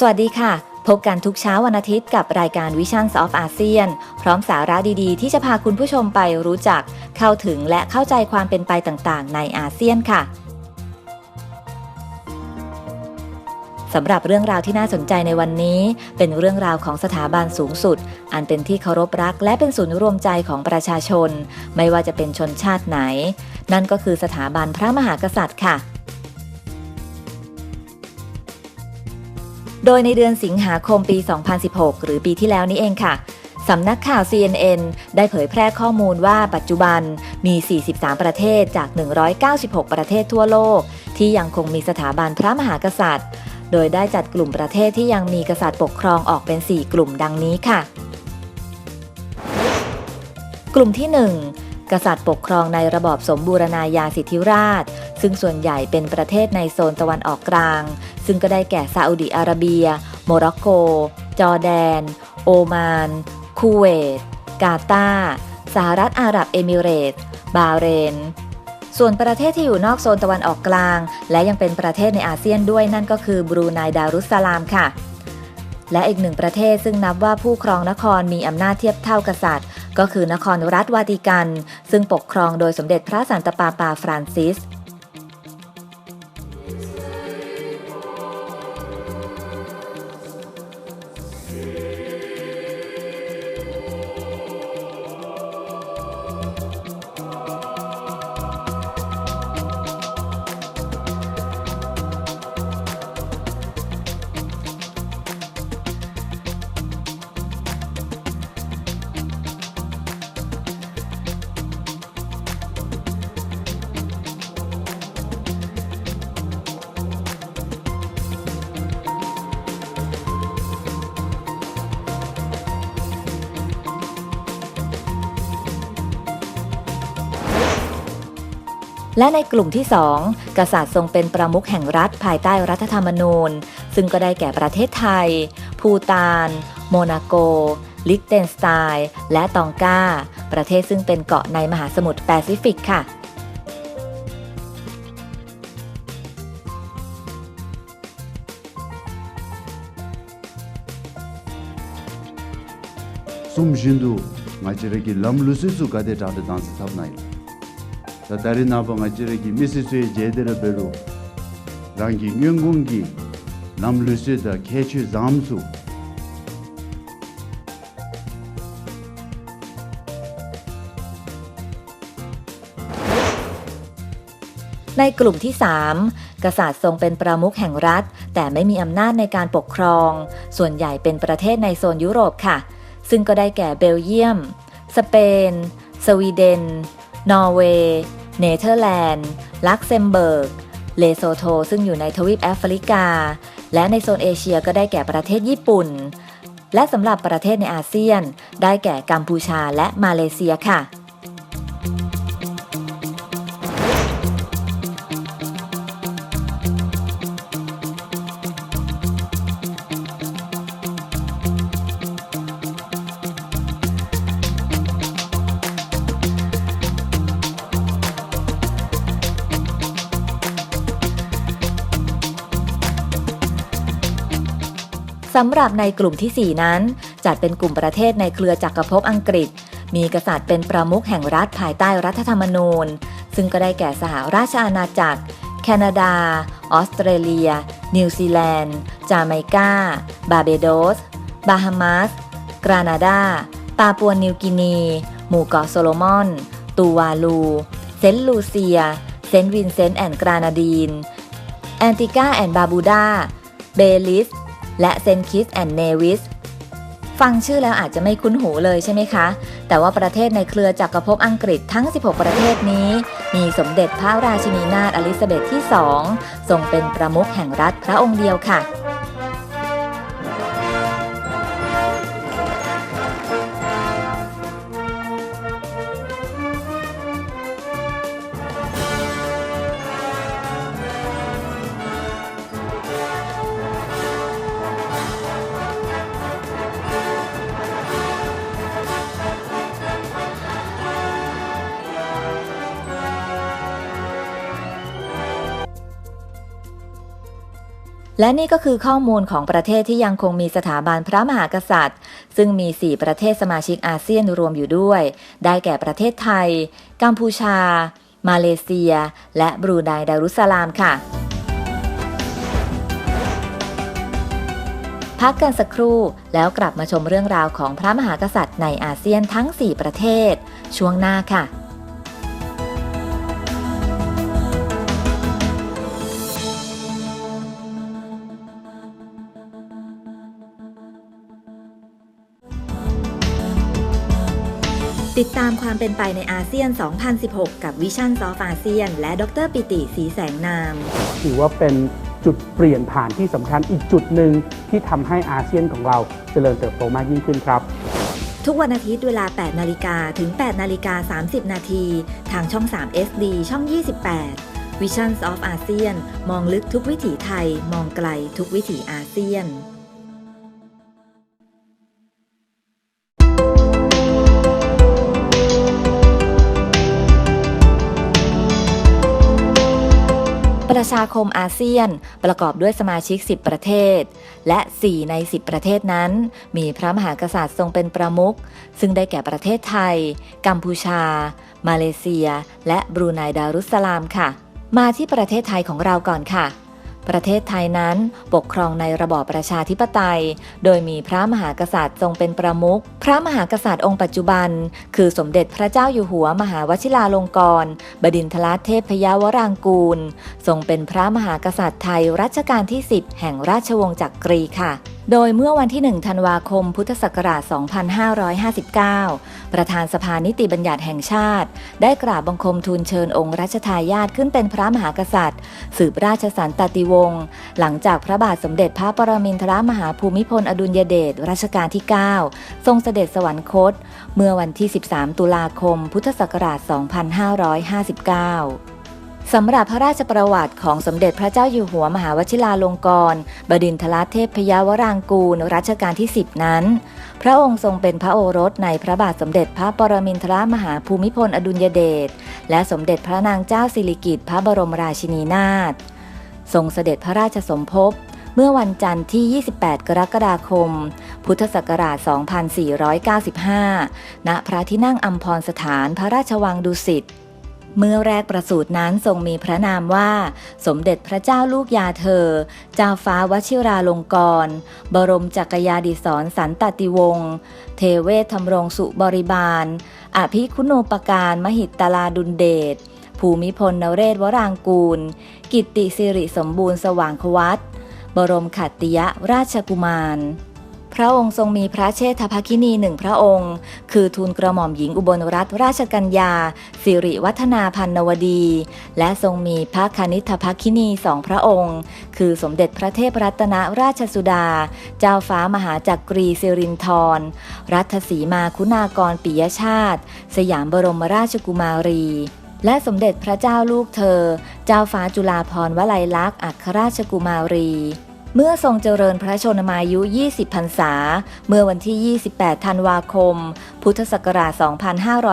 สวัสดีค่ะ พบกันทุกเช้าวันอาทิตย์กับรายการ Visions of ASEAN พร้อมสาระดีๆ ที่จะพาคุณผู้ชมไปรู้จัก เข้าถึงและเข้าใจความเป็นไปต่างๆ ในอาเซียนค่ะสำหรับเรื่องราวที่น่าสนใจในวันนี้ เป็นเรื่องราวของสถาบันสูงสุด อันเป็นที่เคารพรักและเป็นศูนย์รวมใจของประชาชน ไม่ว่าจะเป็นชนชาติไหน นั่นก็คือสถาบันพระมหากษัตริย์ค่ะ โดยในเดือนสิงหาคมปี 2016 หรือปีที่แล้วนี้เองค่ะสำนักข่าว CNN ได้เผยแพร่ข้อมูลว่าปัจจุบันมี 43 ประเทศจาก 196 ประเทศทั่วโลก ที่ยังคงมีสถาบันพระมหากษัตริย์ โดยได้จัดกลุ่มประเทศที่ยังมีกษัตริย์ปกครองออกเป็น 4 กลุ่มดังนี้ค่ะ กลุ่มที่ 1 กษัตริย์ปกครองในระบอบสมบูรณาญาสิทธิราช ซึ่งส่วนใหญ่เป็นประเทศในโซนตะวันออกกลาง ซึ่งก็ได้แก่ซาอุดิอาระเบีย โมร็อกโก จอร์แดน โอมาน คูเวต กาตาร์สหรัฐอาหรับเอมิเรตส์บาเรน ส่วนประเทศที่อยู่นอกโซนตะวันออกกลาง และยังเป็นประเทศในอาเซียนด้วยนั่นก็คือบรูไนดารุสสลามค่ะและอีกหนึ่งประเทศซึ่งนับว่าผู้ครองนครมีอำนาจเทียบเท่ากษัตริย์ ก็คือนครรัฐวาติกัน ซึ่งปกครองโดยสมเด็จพระสันตะปาปาฟรานซิส และในกลุ่มที่ 2 กษัตริย์ทรงเป็นประมุขแห่งรัฐภายใต้รัฐธรรมนูญ ซึ่งก็ได้แก่ประเทศไทย ภูตาน โมนาโก ลิกเทนสไตน์และตองกา ประเทศซึ่งเป็นเกาะในมหาสมุทรแปซิฟิกค่ะ sum jindu nga jire ki lam lusi su ga de ta de dans sab nai ta dari na ba nga jire ki misi su je de re beru rang gi ngyung gung gi lam lusi da ke chu zam su ในกลุ่มที่ 3 กษัตริย์ทรงเป็นประมุขแห่งรัฐ แต่ไม่มีอำนาจในการปกครอง ส่วนใหญ่เป็นประเทศในโซนยุโรปค่ะ ซึ่งก็ได้แก่เบลเยียม สเปน สวีเดน นอร์เวย์ เนเธอร์แลนด์ ลักเซมเบิร์ก เลโซโท ซึ่งอยู่ในทวีปแอฟริกา และในโซนเอเชียก็ได้แก่ประเทศญี่ปุ่น และสำหรับประเทศในอาเซียน ได้แก่กัมพูชาและมาเลเซียค่ะ สำหรับในกลุ่มทีสี่ 4 นั้น จัดเป็นกลุ่มประเทศในเครือจักรภพอังกฤษ มีกษัตริย์เป็นประมุขแห่งรัฐภายใต้รัฐธรรมนูญ ซึ่งก็ได้แก่สหราชอาณาจักร แคนาดา ออสเตรเลีย นิวซีแลนด์ จาไมกา บาเบโดส บาฮามาส กรานาดา ปาปัวนิวกินี หมู่เกาะโซโลมอน ตูวาลู เซนต์ลูเซีย เซนต์วินเซนต์แอนด์กรานาดีน แอนติกาแอนด์บาบูดา เบลิส และเซนคิสแอนด์เนวิสฟังชื่อแล้วอาจจะไม่คุ้นหูเลยใช่ไหมคะ แต่ว่าประเทศในเครือจักรภพอังกฤษทั้ง 16 ประเทศนี้ มีสมเด็จพระราชินีนาถอลิซาเบธที่ 2 ทรงเป็นประมุขแห่งรัฐพระองค์เดียวค่ะ และนี่ก็คือข้อมูลของประเทศที่ยังคงมีสถาบันพระมหากษัตริย์ ซึ่งมี 4 ประเทศสมาชิกอาเซียนรวมอยู่ด้วย ได้แก่ประเทศไทย กัมพูชา มาเลเซีย และบรูไนดารุสสลามค่ะ พักกันสักครู่แล้วกลับมาชมเรื่องราวของพระมหากษัตริย์ในอาเซียนทั้ง 4 ประเทศ ช่วงหน้าค่ะ ติดตามความเป็นไปในอาเซียน 2016 กับ Vision of ASEAN และดรปิติสีแสงนาม ถือว่าเป็นจุดเปลี่ยนผ่านที่สำคัญอีกจุดหนึ่งที่ทำให้อาเซียนของเราเจริญเติบโตมากยิ่งขึ้นครับ ทุกวันอาทิตย์เวลา 8 นาฬิกาถึง 8 นาฬิกา 30 นาที ทางช่อง 3 SD ช่อง 28 Visions of ASEAN มองลึกทุกวิถีไทย มองไกลทุกวิถีอาเซียน ประชาคมอาเซียนประกอบด้วยสมาชิก 10 ประเทศ และ 4 ใน 10 ประเทศนั้น มีพระมหากษัตริย์ทรงเป็นประมุข ซึ่งได้แก่ประเทศไทย กัมพูชา มาเลเซีย และบรูไนดารุสสลามค่ะ มาที่ประเทศไทยของเราก่อนค่ะ ประเทศไทยนั้นปกครองในระบอบประชาธิปไตย โดยมีพระมหากษัตริย์ทรงเป็นประมุข พระมหากษัตริย์องค์ปัจจุบัน คือสมเด็จพระเจ้าอยู่หัวมหาวชิราลงกรณบดินทรเทพยาวรางกูล ทรงเป็นพระมหากษัตริย์ไทยรัชกาลที่ 10 แห่งราชวงศ์จักรีค่ะ โดยเมื่อวันที่ 1 ธันวาคม พุทธศักราช 2559 ประธานสภานิติบัญญัติแห่งชาติ ได้กราบบังคมทูลเชิญองค์รัชทายาทขึ้นเป็นพระมหากษัตริย์ สืบราชสันตติวงศ์ หลังจากพระบาทสมเด็จพระปรมินทรมหาภูมิพลอดุลยเดชรัชกาลที่ 9 ทรงเสด็จสวรรคต เมื่อวันที่ 13 ตุลาคม พุทธศักราช 2559 สำหรับพระราชประวัติของสมเด็จพระเจ้าอยู่หัวมหาวชิราลงกรณ์บดินทรเทพพยวรางกูลรัชกาลที่ 10 นั้น พระองค์ทรงเป็นพระโอรสในพระบาทสมเด็จพระปรมินทรมหาภูมิพลอดุลยเดชและสมเด็จพระนางเจ้าสิริกิติ์พระบรมราชินีนาถทรงเสด็จพระราชสมภพเมื่อวันจันทร์ที่ 28 กรกฎาคม พุทธศักราช 2495 ณ พระที่นั่งอัมพรสถานพระราชวังดุสิต เมื่อแรกประสูตินั้นทรงมีพระนามว่า สมเด็จพระเจ้าลูกยาเธอ เจ้าฟ้าวชิราลงกรณบรมจักรยาดิศรสันตติวงศ์ เทเวศธรรมรงสุบริบาล อภิคุณูปการมหิตตลาดุลเดช ภูมิพลนเรศวรางกูล กิตติสิริสมบูรณ์สว่างควัตบรมขัตติยราชกุมาร พระองค์ทรงมีพระเชษฐภคินีหนึ่งพระองค์ คือทูลกระหม่อมหญิงอุบลรัตนราชกัญญา สิริวัฒนาพันนวดี และทรงมีพระคณิธภคินีสองพระองค์ คือสมเด็จพระเทพรัตนราชสุดา เจ้าฟ้ามหาจักรีสิรินทร รัฐสีมาคุณากรปิยชาติ สยามบรมราชกุมารีและสมเด็จพระเจ้าลูกเธอ เจ้าฟ้าจุฬาภรณ์วลัยลักษณ์อัครราชกุมารี เมื่อทรงเจริญพระชนมายุ 20 พรรษา เมื่อวันที่ 28 ธันวาคม พุทธศักราช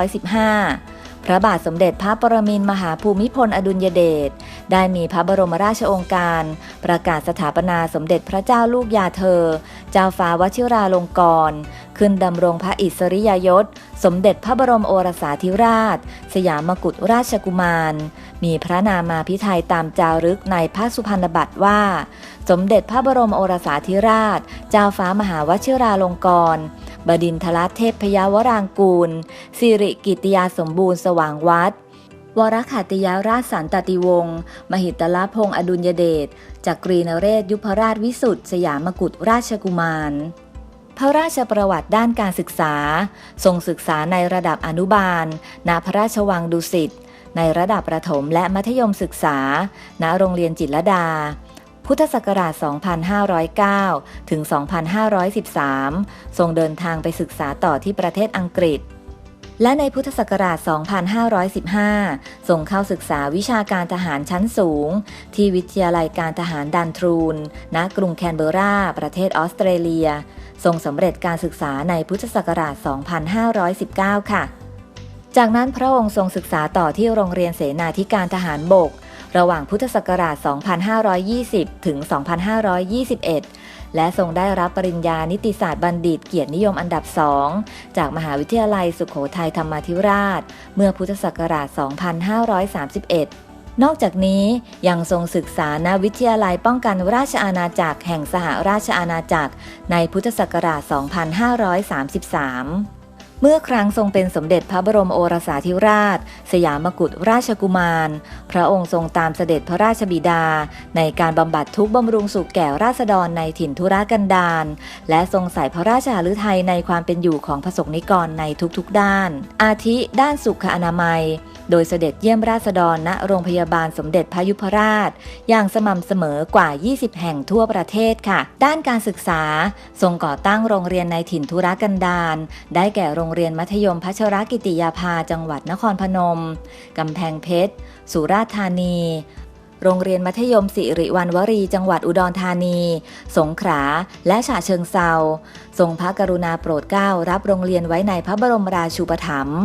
2515 พระบาทสมเด็จพระปรมินมหาภูมิพลอดุลยเดชได้มีพระบรมราชโองการ ประกาศสถาปนาสมเด็จพระเจ้าลูกยาเธอ เจ้าฟ้าวชิราลงกรณ์ขึ้นขึ้นดำรงพระอิสริยยศ สมเด็จพระบรมโอรสาธิราช สยามกุฎราชกุมาร มีพระนามาพิไทยตามจารึกในพระสุพรรณบัตรว่า สมเด็จพระบรมโอรสาธิราช เจ้าฟ้ามหาวชิราลงกรณ์ บดินทรเทพพยาวรางกูล สิริกิติยาสมบูรณ์สว่างวัด วรขัตติยาราชสันตติวงศ์ มหิตลพงศ์อดุลยเดชจากกรีนเรศยุพราชวิสุทธิ์สยามกุฎราชกุมาร พระราชประวัติด้านการศึกษา ทรงศึกษาในระดับอนุบาล ณ พระราชวังดุสิต ในระดับประถมและมัธยมศึกษา ณ โรงเรียนจิตรดา พุทธศักราช 2509 ถึง 2513 ทรงเดินทางไปศึกษาต่อที่ประเทศอังกฤษ และในพุทธศักราช 2515 ส่งเข้าศึกษาวิชาการทหารชั้นสูง ที่วิทยาลัยการทหารดันทรูน ณ กรุงแคนเบอร์รา ประเทศออสเตรเลีย ทรงสำเร็จการศึกษาในพุทธศักราช 2519 ค่ะ จากนั้นพระองค์ทรงศึกษาต่อที่โรงเรียนเสนาธิการทหารบก ระหว่างพุทธศักราช 2520 ถึง 2521 และทรงได้รับปริญญานิติศาสตร์บัณฑิตเกียรตินิยมอันดับสองจากมหาวิทยาลัยสุขโขทัยธรรมาธิราช เมื่อพุทธศักราช 2531นอกจากนี้ยังทรงศึกษาณวิทยาลัยป้องกันราชอาณาจักรแห่งสหราชอาณาจักรในพุทธศักราช 2533 เมื่อครั้งทรงเป็นสมเด็จพระบรมโอรสาธิราช สยามกุฎราชกุมาร พระองค์ทรงตามเสด็จพระราชบิดา ในการบำบัดทุกบำรุงสุขแก่ราษฎรในถิ่นธุรกันดารและทรงใส่พระราชหฤทัยในความเป็นอยู่ของพระสงฆ์นิกรในทุกๆ ด้าน อาทิด้านสุขอนามัย โดยเสด็จเยี่ยมราษฎรณโรงพยาบาลสมเด็จพระยุพราช อย่างสม่ำเสมอกว่า 20 แห่งทั่วประเทศค่ะ ด้านการศึกษา ทรงก่อตั้งโรงเรียนในถิ่นธุรกันดารได้แก่โรงเรียนมัธยมพัชรกิติยาภาจังหวัดนครพนม กำแพงเพชร สุราษฎร์ธานี โรงเรียนมัธยมสิริวัณวรี จังหวัดอุดรธานี สงขลา และฉะเชิงเซาทรงพระกรุณาโปรดเกล้ารับโรงเรียนไว้ในพระบรมราชูปถัมภ์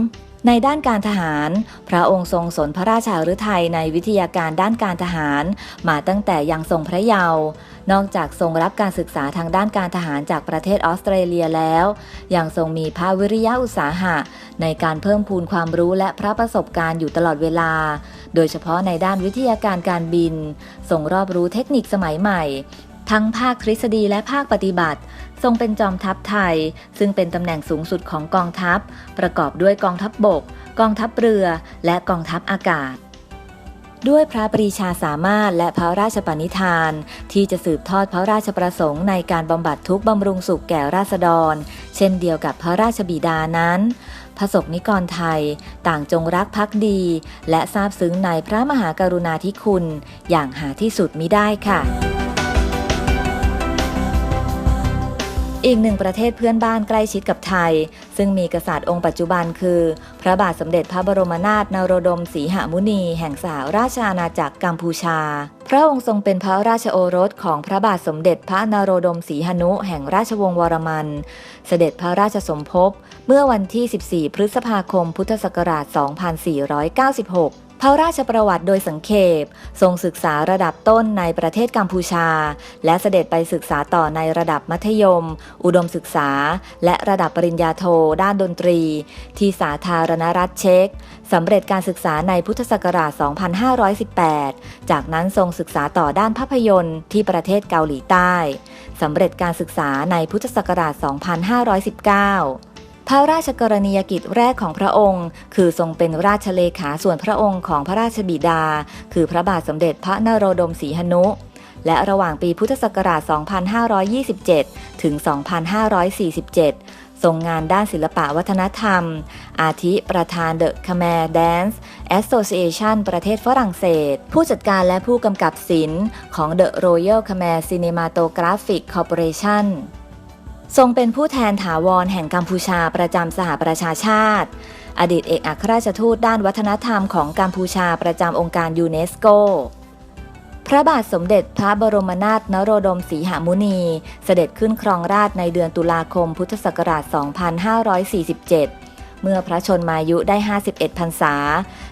ในด้านการทหาร พระองค์ทรงสนพระราชาฤทัยในวิทยาการด้านการทหารมาตั้งแต่ยังทรงพระเยาว์ นอกจากทรงรับการศึกษาทางด้านการทหารจากประเทศออสเตรเลียแล้ว ยังทรงมีพระวิริยะอุตสาหะ ในการเพิ่มพูนความรู้และพระประสบการณ์อยู่ตลอดเวลา โดยเฉพาะในด้านวิทยาการการบิน ทรงรอบรู้เทคนิคสมัยใหม่ ทั้งภาคทฤษฎีและภาคปฏิบัติ ทรงเป็นจอมทัพไทย ซึ่งเป็นตำแหน่งสูงสุดของกองทัพ ประกอบด้วยกองทัพบบก กองทัพเรือ และกองทัพอากาศด้วยพระปรีชาสามารถและพระราชปณิธาน ที่จะสืบทอดพระราชประสงค์ในการบำบัดทุกบำรุงสุขแก่ราษฎร เช่นเดียวกับพระราชบิดานั้น พระสกนิกรไทย ต่างจงรักภักดี และซาบซึ้งในพระมหากรุณาธิคุณ อย่างหาที่สุดมิได้ค่ะ อีกหนึ่งประเทศเพื่อนบ้านใกล้ชิดกับไทย ซึ่งมีกษัตริย์องค์ปัจจุบันคือ พระบาทสมเด็จพระบรมนาถนโรดมศรีหมุนี แห่งสหราชอาณาจักรกัมพูชา พระองค์ทรงเป็นพระราชโอรสของพระบาทสมเด็จพระนโรดมศรีหนุ แห่งราชวงศ์วรมัน เสด็จพระราชสมภพเมื่อวันที่ 14 พฤษภาคม พุทธศักราช 2496 พระราชประวัติโดยสังเขปทรงศึกษาระดับต้นในประเทศกัมพูชา และเสด็จไปศึกษาต่อในระดับมัธยม อุดมศึกษา และระดับปริญญาโทด้านดนตรี ที่สาธารณรัฐเช็กสำเร็จการศึกษาในพุทธศักราช 2518 จากนั้นทรงศึกษาต่อด้านภาพยนตร์ที่ประเทศเกาหลีใต้สำเร็จการศึกษาในพุทธศักราช 2519 พระราชกรณียกิจแรกของพระองค์ คือทรงเป็นราชเลขาส่วนพระองค์ของพระราชบิดา คือพระบาทสมเด็จพระนโรดมศรีหนุ และระหว่างปีพุทธศักราช 2527 ถึง 2547ทรงงานด้านศิลปะวัฒนธรรม อาทิประธาน The Khmer Dance Association ประเทศฝรั่งเศส ผู้จัดการและผู้กำกับศิลป์ของ The Royal Khmer Cinematographic Corporation ทรงเป็นผู้แทนถาวรแห่งกัมพูชาประจำสหประชาชาติ อดีตเอกอัครราชทูตด้านวัฒนธรรมของกัมพูชาประจำองค์การยูเนสโก พระบาทสมเด็จพระบรมนาถนโรดม ศรีหมุนี เสด็จขึ้นครองราชในเดือนตุลาคมพุทธศักราช 2547 เมื่อพระชนมายุได้ 51 พรรษา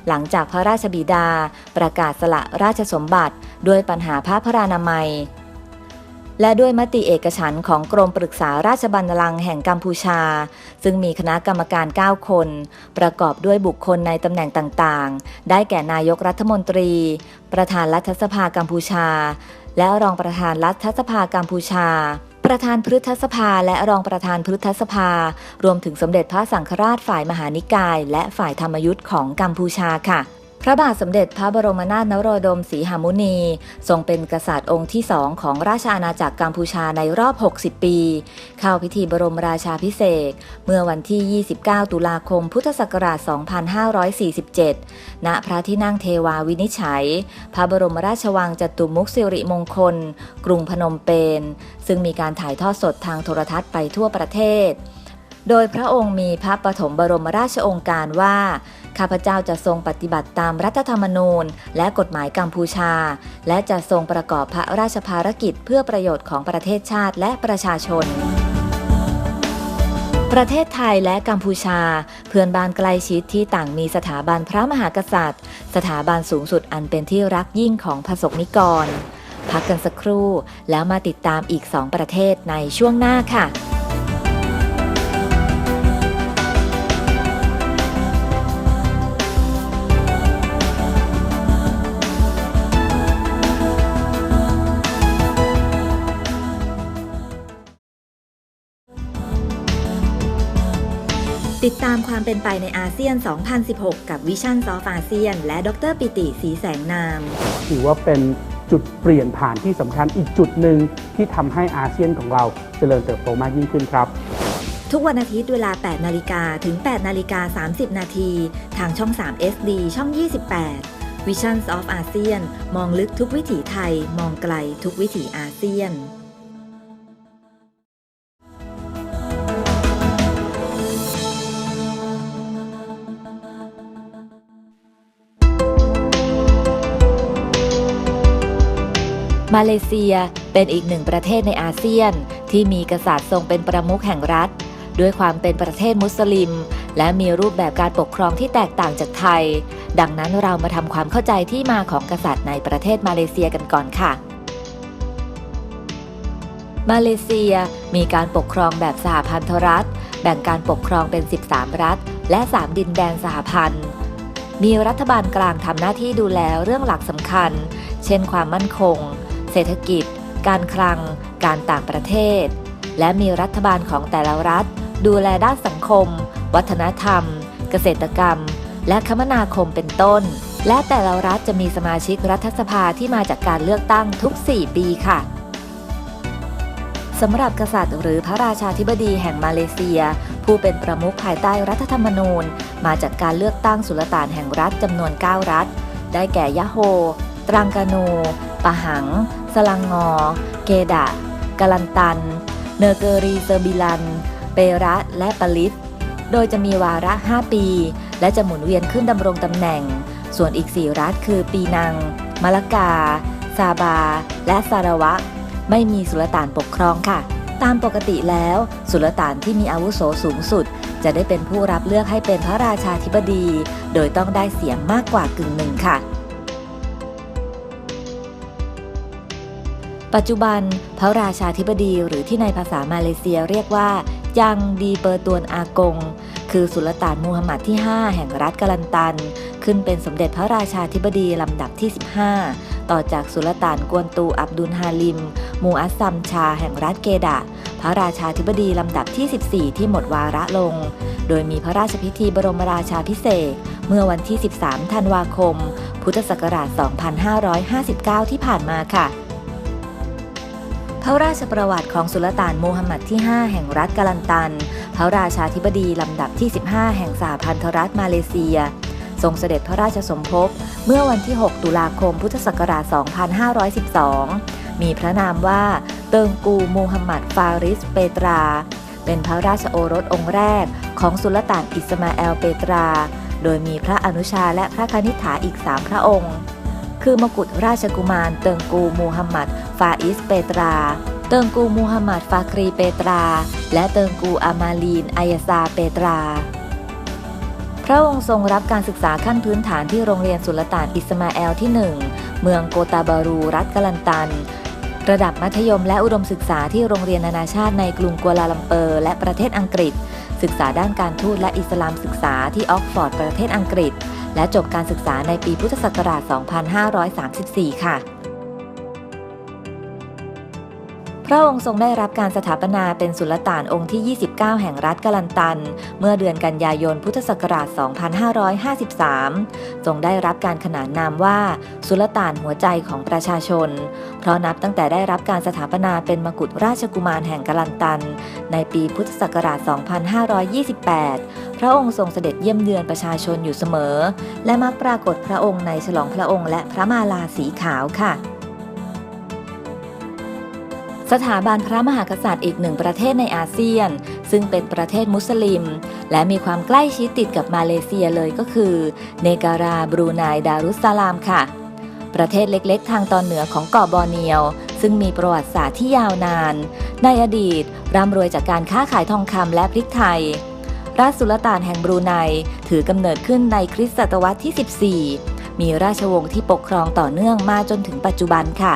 หลังจากพระราชบิดา ประกาศสละราชสมบัติด้วยปัญหาพระพรานามัย และด้วยมติเอกฉันของกรมปรึกษาราชบัลลังก์แห่งกัมพูชา ซึ่งมีคณะกรรมการ 9 คน ประกอบด้วยบุคคลในตำแหน่งต่างๆ ได้แก่นายกรัฐมนตรี ประธานรัฐสภากัมพูชา และรองประธานรัฐสภากัมพูชาประธานพฤทธสภาและรองประธานพฤทธสภา รวมถึงสมเด็จพระสังฆราชฝ่ายมหานิกาย และฝ่ายธรรมยุทธ์ของกัมพูชาค่ะ ระบาทสมเด็จพระบรมนาถนโรดม ศรีหมุนี ทรงเป็นกษัตริย์องค์ที่สองของราชอาณาจักรกัมพูชาในรอบ 60 ปี เข้าพิธีบรมราชาพิเศษ เมื่อวันที่ 29 ตุลาคม พุทธศักราช 2547 ณ พระที่นั่งเทวาวินิจฉัย พระบรมราชวังจตุมุกสิริมงคล กรุงพนมเปญ ซึ่งมีการถ่ายทอดสดทางโทรทัศน์ไปทั่วประเทศ โดยพระองค์มีพระปฐมบรมราชองค์การว่า ข้าพเจ้าจะทรงปฏิบัติตามรัฐธรรมนูญ และกฎหมายกัมพูชา และจะทรงประกอบพระราชภารกิจเพื่อประโยชน์ของประเทศชาติและประชาชนประเทศไทยและกัมพูชา เพื่อนบ้านใกล้ชิดที่ต่างมีสถาบันพระมหากษัตริย์ สถาบันสูงสุดอันเป็นที่รักยิ่งของพระสงฆ์นิกร พักกันสักครู่แล้วมาติดตามอีกสองประเทศในช่วงหน้าค่ะ ติดตามความเป็นไปในอาเซียน 2016 กับวิชั่นซอฟอาเซียน และดรปิติสีแสงนาม ถือว่าเป็นจุดเปลี่ยนผ่านที่สำคัญอีกจุดหนึ่งที่ทำให้อาเซียนของเราเจริญเติบโตมากยิ่งขึ้นครับ ทุกวันอาทิตย์เวลา 8 นาฬิกาถึง 8 นาฬิกา 30 นาทีทางช่อง 3 SD ช่อง 28 Visions of ASEAN มองลึกทุกวิถีไทย มองไกลทุกวิถีอาเซียน มาเลเซียเป็นอีกหนึ่งประเทศในอาเซียน ที่มีกษัตริย์ทรงเป็นประมุขแห่งรัฐ ด้วยความเป็นประเทศมุสลิม และมีรูปแบบการปกครองที่แตกต่างจากไทย ดังนั้นเรามาทำความเข้าใจที่มาของกษัตริย์ในประเทศมาเลเซียกันก่อนค่ะ มาเลเซียมีการปกครองแบบสหพันธรัฐ แบ่งการปกครองเป็น 13 รัฐ และ 3 ดินแดนสหพันธ์มีรัฐบาลกลางทำหน้าที่ดูแลเรื่องหลักสำคัญ เช่นความมั่นคง เศรษฐกิจ การคลัง การต่างประเทศ และมีรัฐบาลของแต่ละรัฐ ดูแลด้านสังคม วัฒนธรรม เกษตรกรรม และคมนาคมเป็นต้น และแต่ละรัฐจะมีสมาชิกรัฐสภาที่มาจากการเลือกตั้งทุก 4 ปีค่ะสำหรับกษัตริย์หรือพระราชาธิบดีแห่งมาเลเซีย ผู้เป็นประมุขภายใต้รัฐธรรมนูญ มาจากการเลือกตั้งสุลต่านแห่งรัฐจำนวน 9 รัฐ ได้แก่ยะโฮ ตรังกานู ปะหัง สลังงอ เกดะกาลันตัน เนเกอรีเซอร์บิลัน เประและปาลิสโดยจะมีวาระ 5 ปี และจะหมุนเวียนขึ้นดำรงตำแหน่ง ส่วนอีก 4 รัฐคือปีนังมะละกา ซาบา และซาระวะ ไม่มีสุลต่านปกครองค่ะ ตามปกติแล้ว สุลต่านที่มีอาวุโสสูงสุด จะได้เป็นผู้รับเลือกให้เป็นพระราชาธิบดี โดยต้องได้เสียงมากกว่ากึ่งหนึ่งค่ะ ปัจจุบันพระราชาธิบดีหรือที่ในภาษามาเลเซียเรียกว่ายังดีเปอร์ตวนอากง คือสุลต่านมูฮัมหมัดที่ 5 แห่งรัฐกาลันตัน ขึ้นเป็นสมเด็จพระราชาธิบดีลำดับที่ 15 ต่อจากสุลต่านกวนตูอับดุลฮาลิม มูอัสซัมชาแห่งรัฐเกดะ พระราชาธิบดีลำดับที่ 14 ที่หมดวาระลง โดยมีพระราชพิธีบรมราชาพิเศษเมื่อวันที่ 13 ธันวาคม พุทธศักราช 2559 ที่ผ่านมาค่ะ พระราชประวัติของสุลต่านมูฮัมหมัดที่ 5 แห่งรัฐกาลันตัน พระราชาธิบดีลำดับที่ 15 แห่งสหพันธรัฐมาเลเซีย ทรงเสด็จพระราชสมภพเมื่อวันที่ 6 ตุลาคมพุทธศักราช 2512 มีพระนามว่าเติงกูมูฮัมหมัดฟาริสเปตรา เป็นพระราชโอรสองค์แรกของสุลต่านอิสมาเอลเปตรา โดยมีพระอนุชาและพระคณิษฐาอีก3พระองค์ คือมกุฎราชกุมารเติงกูมูฮัมหมัด ฟาอิสเปตรา เติงกูมูฮัมหมัดฟาครีเปตรา และเติงกูอามาลีนอายาซาเปตรา พระองค์ทรงรับการศึกษาขั้นพื้นฐานที่โรงเรียนสุลต่านอิสมาเอลที่ 1 เมืองโกตาบารูรัฐกาลันตัน ระดับมัธยมและอุดมศึกษาที่โรงเรียนนานาชาติในกรุงกัวลาลัมเปอร์ และประเทศอังกฤษ ศึกษาด้านการทูตและอิสลามศึกษาที่ออกฟอร์ดประเทศอังกฤษ และจบการศึกษาในปีพุทธศักราช 2534 ค่ะ พระองค์ทรงได้รับการสถาปนาเป็นสุลต่านองค์ที่ 29 แห่งรัฐกาลันตัน เมื่อเดือนกันยายนพุทธศักราช 2553 ทรงได้รับการขนานนามว่าสุลต่านหัวใจของประชาชน เพราะนับตั้งแต่ได้รับการสถาปนาเป็นมกุฎราชกุมารแห่งกาลันตัน ในปีพุทธศักราช 2528 พระองค์ทรงเสด็จเยี่ยมเยือนประชาชนอยู่เสมอ และมักปรากฏพระองค์ในฉลองพระองค์และพระมาลาสีขาวค่ะ สถาบันพระมหากษัตริย์อีกหนึ่งประเทศในอาเซียน ซึ่งเป็นประเทศมุสลิม และมีความใกล้ชิดติดกับมาเลเซียเลยก็คือ เนการาบรูไนดารุสสลามค่ะ ประเทศเล็กๆ ทางตอนเหนือของเกาะบอร์เนียว ซึ่งมีประวัติศาสตร์ที่ยาวนาน ในอดีตร่ำรวยจากการค้าขายทองคำและพริกไทยราชสุลต่านแห่งบรูไนถือกำเนิดขึ้นในคริสตศตวรรษที่ 14 มีราชวงศ์ที่ปกครองต่อเนื่องมาจนถึงปัจจุบันค่ะ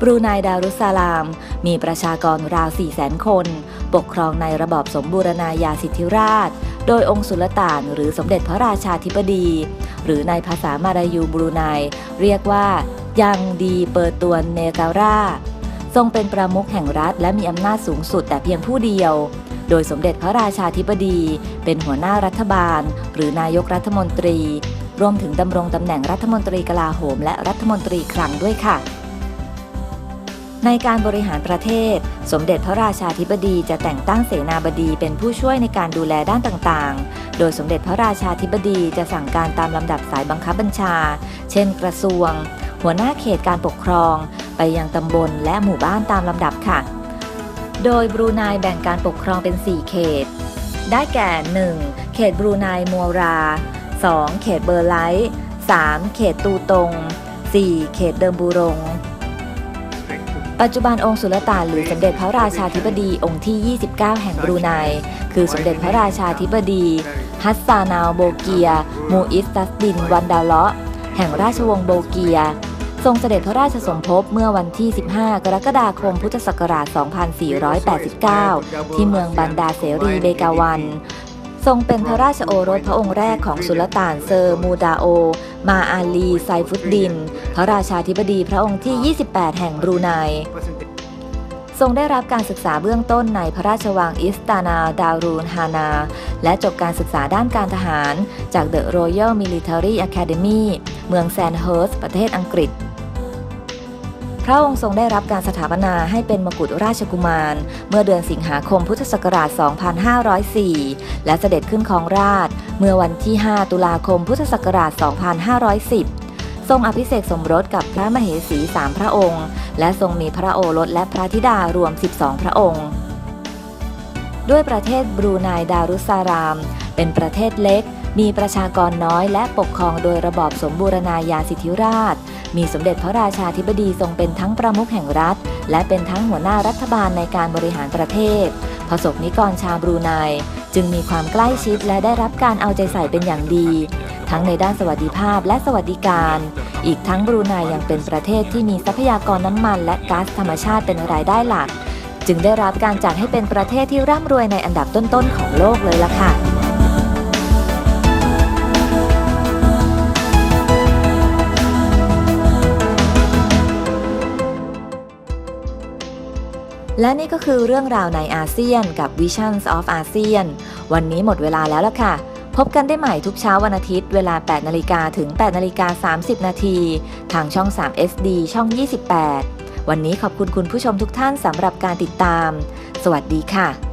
บรูไนดารุสสลาม มีประชากรราว 400,000 คน ปกครองในระบอบสมบูรณาญาสิทธิราช โดยองค์สุลต่านหรือสมเด็จพระราชาธิบดี หรือในภาษามาลายูบรูไนเรียกว่ายังดีเปิดตัวเนการาทรงเป็นประมุขแห่งรัฐและมีอำนาจสูงสุดแต่เพียงผู้เดียว โดยสมเด็จพระราชาธิบดี เป็นหัวหน้ารัฐบาล หรือนายกรัฐมนตรี รวมถึงดำรงตำแหน่งรัฐมนตรีกลาโหมและรัฐมนตรีคลังด้วยค่ะ ในการบริหารประเทศ สมเด็จพระราชาธิบดีจะแต่งตั้งเสนาบดีเป็นผู้ช่วยในการดูแลด้านต่างๆ โดยสมเด็จพระราชาธิบดีจะสั่งการตามลำดับสายบังคับบัญชา เช่น กระทรวง หัวหน้าเขตการปกครอง ไปยังตำบลและหมู่บ้านตามลำดับค่ะ โดยบรูไนแบ่งการปกครองเป็น 4 เขต ได้แก่ 1. เขตบรูไนมัวรา 2. เขตเบอร์ไลท์ 3. เขตตูตง 4. เขตเดิมบูรง ปัจจุบันองค์สุลต่านหรือสมเด็จพระราชาธิบดีองค์ที่ 29 แห่งบรูไน คือสมเด็จพระราชาธิบดี ฮัสซานาวโบเกีย มูอิสตัสดิน วันดาเลาะ แห่งราชวงศ์โบเกีย ทรงเสด็จพระราชสมภพเมื่อวันที่ 15 กรกฎาคมพุทธศักราช 2489 ที่เมืองบันดาเสรีเบกาวัน ทรงเป็นพระราชโอรสพระองค์แรกของสุลต่านเซอร์มูดาโอ มาอาลีไซฟุดดิน พระราชาธิบดีพระองค์ที่ 28 แห่งบรูไนทรงได้รับการศึกษาเบื้องต้นในพระราชวังอิสตานาดารูนฮานา และจบการศึกษาด้านการทหาร จาก The Royal Military Academy เมืองแซนเฮิร์สประเทศอังกฤษ พระองค์ทรงได้รับการสถาปนาให้เป็นมกุฎราชกุมาร เมื่อเดือนสิงหาคมพุทธศักราช 2504 และเสด็จขึ้นครองราชเมื่อวันที่ 5 ตุลาคมพุทธศักราช 2510 ทรงอภิเษกสมรสกับพระมเหสีสามพระองค์ และทรงมีพระโอรสและพระธิดารวม 12 พระองค์ ด้วยประเทศบรูไนดารุสซาราม เป็นประเทศเล็ก มีประชากรน้อยและปกครองโดยระบอบสมบูรณาญาสิทธิราช มีสมเด็จพระราชาธิบดีทรงเป็นทั้งประมุขแห่งรัฐ และเป็นทั้งหัวหน้ารัฐบาลในการบริหารประเทศประสบนิกรชาวบรูไนจึงมีความใกล้ชิดและได้รับการเอาใจใส่เป็นอย่างดี ทั้งในด้านสวัสดิภาพและสวัสดิการ อีกทั้งบรูไนยังเป็นประเทศที่มีทรัพยากรน้ำมันและก๊าซธรรมชาติเป็นรายได้หลัก จึงได้รับการจัดให้เป็นประเทศที่ร่ำรวยในอันดับต้นๆของโลกเลยล่ะค่ะ และนี่ก็คือเรื่องราวในอาเซียนกับ Visions of ASEAN วันนี้หมดเวลาแล้วล่ะค่ะ พบกันได้ใหม่ทุกเช้าวันอาทิตย์เวลา 8นาฬิกาถึง8นาฬิกา30 นาทีทางช่อง 3 SD ช่อง 28 วันนี้ขอบคุณคุณผู้ชมทุกท่านสำหรับการติดตาม สวัสดีค่ะ